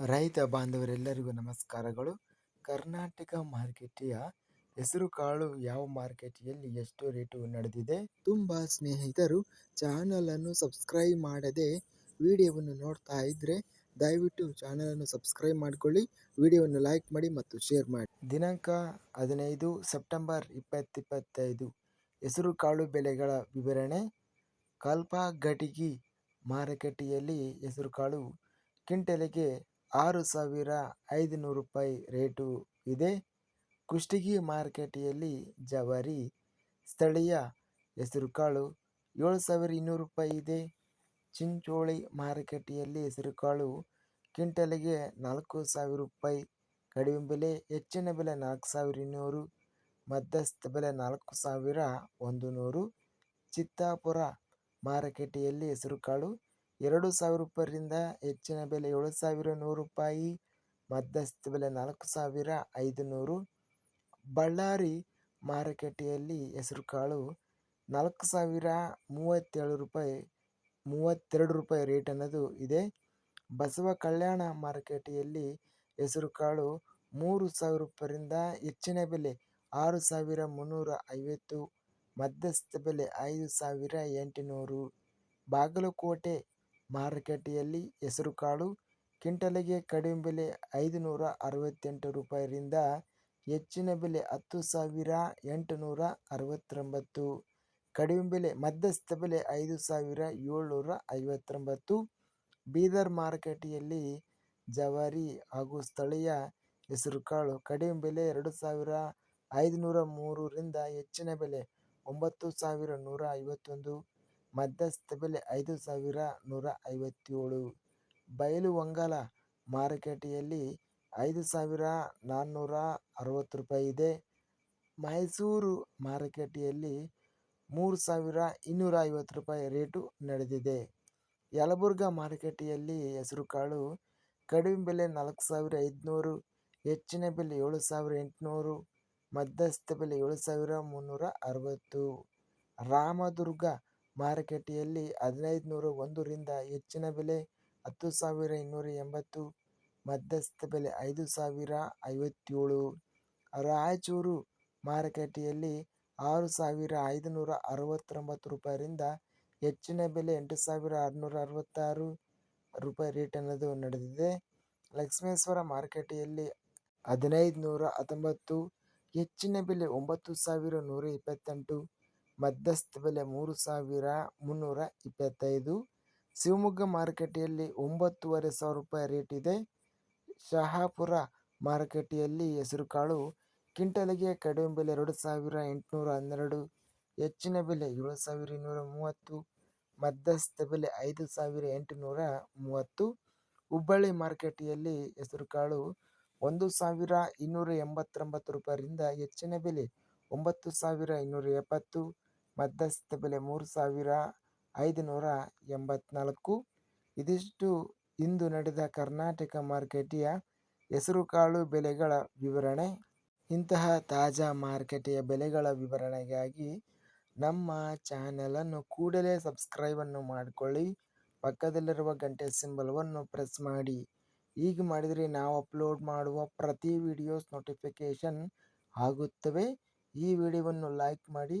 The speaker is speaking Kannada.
ರೈತ ಬಾಂಧವರೆಲ್ಲರಿಗೂ ನಮಸ್ಕಾರಗಳು. ಕರ್ನಾಟಕ ಮಾರ್ಕೆಟಿಯ ಹೆಸರುಕಾಳು ಯಾವ ಮಾರ್ಕೆಟಿಯಲ್ಲಿ ಎಷ್ಟು ರೇಟು ನಡೆದಿದೆ? ತುಂಬ ಸ್ನೇಹಿತರು ಚಾನಲನ್ನು ಸಬ್ಸ್ಕ್ರೈಬ್ ಮಾಡದೆ ವಿಡಿಯೋವನ್ನು ನೋಡ್ತಾ ಇದ್ದರೆ ದಯವಿಟ್ಟು ಚಾನಲನ್ನು ಸಬ್ಸ್ಕ್ರೈಬ್ ಮಾಡಿಕೊಳ್ಳಿ, ವಿಡಿಯೋವನ್ನು ಲೈಕ್ ಮಾಡಿ ಮತ್ತು ಶೇರ್ ಮಾಡಿ. ದಿನಾಂಕ ಹದಿನೈದು ಸೆಪ್ಟೆಂಬರ್ ಇಪ್ಪತ್ತಿಪ್ಪತ್ತೈದು. ಹೆಸರುಕಾಳು ಬೆಲೆಗಳ ವಿವರಣೆ. ಕಲ್ಪಘಟಗಿ ಮಾರುಕಟ್ಟೆಯಲ್ಲಿ ಹೆಸರುಕಾಳು ಕ್ವಿಂಟಲಿಗೆ ಆರು ಸಾವಿರ ಐದುನೂರು ರೂಪಾಯಿ ರೇಟು ಇದೆ. ಕುಷ್ಟಗಿ ಮಾರ್ಕೆಟಿಯಲ್ಲಿ ಜವಾರಿ ಸ್ಥಳೀಯ ಹೆಸರುಕಾಳು ಏಳು ಸಾವಿರ ಇನ್ನೂರು ರೂಪಾಯಿ ಇದೆ. ಚಿಂಚೋಳಿ ಮಾರುಕಟ್ಟೆಯಲ್ಲಿ ಹೆಸರುಕಾಳು ಕ್ವಿಂಟಲ್ಗೆ ನಾಲ್ಕು ಸಾವಿರ ರೂಪಾಯಿ. ಕಡಿಮೆ ಬೆಲೆ, ಹೆಚ್ಚಿನ ಬೆಲೆ ನಾಲ್ಕು ಸಾವಿರ ಇನ್ನೂರು. ಮಧ್ಯಸ್ಥ ಬೆಲೆ ನಾಲ್ಕು ಸಾವಿರ ಒಂದು ನೂರು ಚಿತ್ತಾಪುರ ಮಾರುಕಟ್ಟೆಯಲ್ಲಿ ಹೆಸರುಕಾಳು ಎರಡು ಸಾವಿರ ರೂಪಾಯಿಂದ ಹೆಚ್ಚಿನ ಬೆಲೆ ಏಳು ಸಾವಿರ ನೂರು ರೂಪಾಯಿ ಮಧ್ಯಸ್ಥ ಬೆಲೆ ನಾಲ್ಕು ಸಾವಿರ ಐದು ನೂರು ಬಳ್ಳಾರಿ ಮಾರುಕಟ್ಟೆಯಲ್ಲಿ ಹೆಸರುಕಾಳು ನಾಲ್ಕು ಸಾವಿರ ಮೂವತ್ತೇಳು ರೂಪಾಯಿ, ಮೂವತ್ತೆರಡು ರೂಪಾಯಿ ರೇಟ್ ಅನ್ನೋದು ಇದೆ. ಬಸವ ಕಲ್ಯಾಣ ಮಾರುಕಟ್ಟೆಯಲ್ಲಿ ಹೆಸರುಕಾಳು ಮೂರು ಸಾವಿರ ರೂಪಾಯಿಂದ ಹೆಚ್ಚಿನ ಬೆಲೆ ಆರು ಸಾವಿರ ಮುನ್ನೂರ ಐವತ್ತು ಮಧ್ಯಸ್ಥ ಬೆಲೆ ಐದು ಸಾವಿರ ಎಂಟುನೂರು. ಬಾಗಲಕೋಟೆ ಮಾರುಕಟ್ಟೆಯಲ್ಲಿ ಹೆಸರುಕಾಳು ಕ್ವಿಂಟಲಿಗೆ ಕಡಿಮೆ ಬೆಲೆ ಐದು ನೂರ ಅರವತ್ತೆಂಟು ರೂಪಾಯಿರಿಂದ ಹೆಚ್ಚಿನ ಬೆಲೆ ಹತ್ತು ಸಾವಿರ ಎಂಟುನೂರ ಅರವತ್ತೊಂಬತ್ತು ಕಡಿಮೆ ಬೆಲೆ ಮಧ್ಯಸ್ಥ ಬೆಲೆ ಐದು ಸಾವಿರ ಏಳ್ನೂರ ಐವತ್ತೊಂಬತ್ತು ಬೀದರ್ ಮಾರುಕಟ್ಟೆಯಲ್ಲಿ ಜವಾರಿ ಹಾಗೂ ಸ್ಥಳೀಯ ಹೆಸರುಕಾಳು ಕಡಿಮೆ ಬೆಲೆ ಎರಡು ಸಾವಿರ ಐದುನೂರ ಮೂರರಿಂದ ಹೆಚ್ಚಿನ ಬೆಲೆ ಒಂಬತ್ತು ಸಾವಿರ ನೂರ ಐವತ್ತೊಂದು ಮಧ್ಯಸ್ಥ ಬೆಲೆ ಐದು ಸಾವಿರ ನೂರ ಐವತ್ತೇಳು. ಬೈಲುಹೊಂಗಲ ಮಾರುಕಟ್ಟೆಯಲ್ಲಿ ಐದು ಸಾವಿರ ನಾನ್ನೂರ ಅರವತ್ತು ರೂಪಾಯಿ ಇದೆ. ಮೈಸೂರು ಮಾರುಕಟ್ಟೆಯಲ್ಲಿ ಮೂರು ಸಾವಿರ ಇನ್ನೂರ ಐವತ್ತು ರೂಪಾಯಿ ರೇಟು ನಡೆದಿದೆ. ಯಲಬುರ್ಗಾ ಮಾರುಕಟ್ಟೆಯಲ್ಲಿ ಹೆಸರುಕಾಳು ಕಡಿಮೆ ಬೆಲೆ ನಾಲ್ಕು ಸಾವಿರ ಐದುನೂರು, ಹೆಚ್ಚಿನ ಬೆಲೆ ಏಳು ಸಾವಿರ ಎಂಟುನೂರು, ಮಧ್ಯಸ್ಥ ಬೆಲೆ ಏಳು ಸಾವಿರ ಮುನ್ನೂರ ಅರವತ್ತು. ರಾಮದುರ್ಗ ಮಾರುಕಟ್ಟೆಯಲ್ಲಿ ಹದಿನೈದು ನೂರ ಒಂದರಿಂದ ಹೆಚ್ಚಿನ ಬೆಲೆ ಹತ್ತು ಸಾವಿರ ಇನ್ನೂರ ಎಂಬತ್ತು ಮಧ್ಯಸ್ಥ ಬೆಲೆ ಐದು ಸಾವಿರ ಐವತ್ತೇಳು. ರಾಯಚೂರು ಮಾರುಕಟ್ಟೆಯಲ್ಲಿ ಆರು ಸಾವಿರ ಐದುನೂರ ಅರವತ್ತೊಂಬತ್ತು ರೂಪಾಯಿಂದ ಹೆಚ್ಚಿನ ಬೆಲೆ ಎಂಟು ಸಾವಿರ ಆರುನೂರ ಅರವತ್ತಾರು ರೂಪಾಯಿ ರೇಟ್ ಅನ್ನೋದು ನಡೆದಿದೆ. ಲಕ್ಷ್ಮೇಶ್ವರ ಮಾರುಕಟ್ಟೆಯಲ್ಲಿ ಹದಿನೈದು ನೂರ ಹತ್ತೊಂಬತ್ತು ಹೆಚ್ಚಿನ ಬೆಲೆ ಒಂಬತ್ತು ಸಾವಿರ ನೂರ ಇಪ್ಪತ್ತೆಂಟು ಮಧ್ಯಸ್ಥ ಬೆಲೆ ಮೂರು ಸಾವಿರ ಮುನ್ನೂರ ಇಪ್ಪತ್ತೈದು. ಶಿವಮೊಗ್ಗ ಮಾರುಕಟ್ಟೆಯಲ್ಲಿ ಒಂಬತ್ತೂವರೆ ಸಾವಿರ ರೂಪಾಯಿ ರೇಟ್ ಇದೆ. ಶಹಾಪುರ ಮಾರುಕಟ್ಟೆಯಲ್ಲಿ ಹೆಸರುಕಾಳು ಕ್ವಿಂಟಲ್ಗೆ ಕಡಿಮೆ ಬೆಲೆ ಎರಡು ಸಾವಿರ ಎಂಟುನೂರ ಹನ್ನೆರಡು, ಹೆಚ್ಚಿನ ಬೆಲೆ ಏಳು ಸಾವಿರ ಇನ್ನೂರ ಮೂವತ್ತು, ಮಧ್ಯಸ್ಥ ಬೆಲೆ ಐದು ಸಾವಿರ ಎಂಟುನೂರ ಮೂವತ್ತು. ಹುಬ್ಬಳ್ಳಿ ಮಾರುಕಟ್ಟೆಯಲ್ಲಿ ಹೆಸರುಕಾಳು ಒಂದು ಸಾವಿರ ಇನ್ನೂರ ಎಂಬತ್ತೊಂಬತ್ತು ರೂಪಾಯಿಯಿಂದ ಹೆಚ್ಚಿನ ಬೆಲೆ ಒಂಬತ್ತು ಸಾವಿರ ಇನ್ನೂರ ಎಪ್ಪತ್ತು ಮಧ್ಯಸ್ಥ ಬೆಲೆ ಮೂರು ಸಾವಿರ ಐದುನೂರ ಎಂಬತ್ನಾಲ್ಕು. ಇದಿಷ್ಟು ಇಂದು ನಡೆದ ಕರ್ನಾಟಕ ಮಾರುಕಟ್ಟೆಯ ಹೆಸರುಕಾಳು ಬೆಲೆಗಳ ವಿವರಣೆ. ಇಂತಹ ತಾಜಾ ಮಾರುಕಟ್ಟೆಯ ಬೆಲೆಗಳ ವಿವರಣೆಗಾಗಿ ನಮ್ಮ ಚಾನೆಲನ್ನು ಕೂಡಲೇ ಸಬ್ಸ್ಕ್ರೈಬನ್ನು ಮಾಡಿಕೊಳ್ಳಿ. ಪಕ್ಕದಲ್ಲಿರುವ ಗಂಟೆ ಸಿಂಬಲವನ್ನು ಪ್ರೆಸ್ ಮಾಡಿ. ಹೀಗೆ ಮಾಡಿದರೆ ನಾವು ಅಪ್ಲೋಡ್ ಮಾಡುವ ಪ್ರತಿ ವಿಡಿಯೋಸ್ ನೋಟಿಫಿಕೇಷನ್ ಆಗುತ್ತವೆ. ಈ ವಿಡಿಯೋವನ್ನು ಲೈಕ್ ಮಾಡಿ.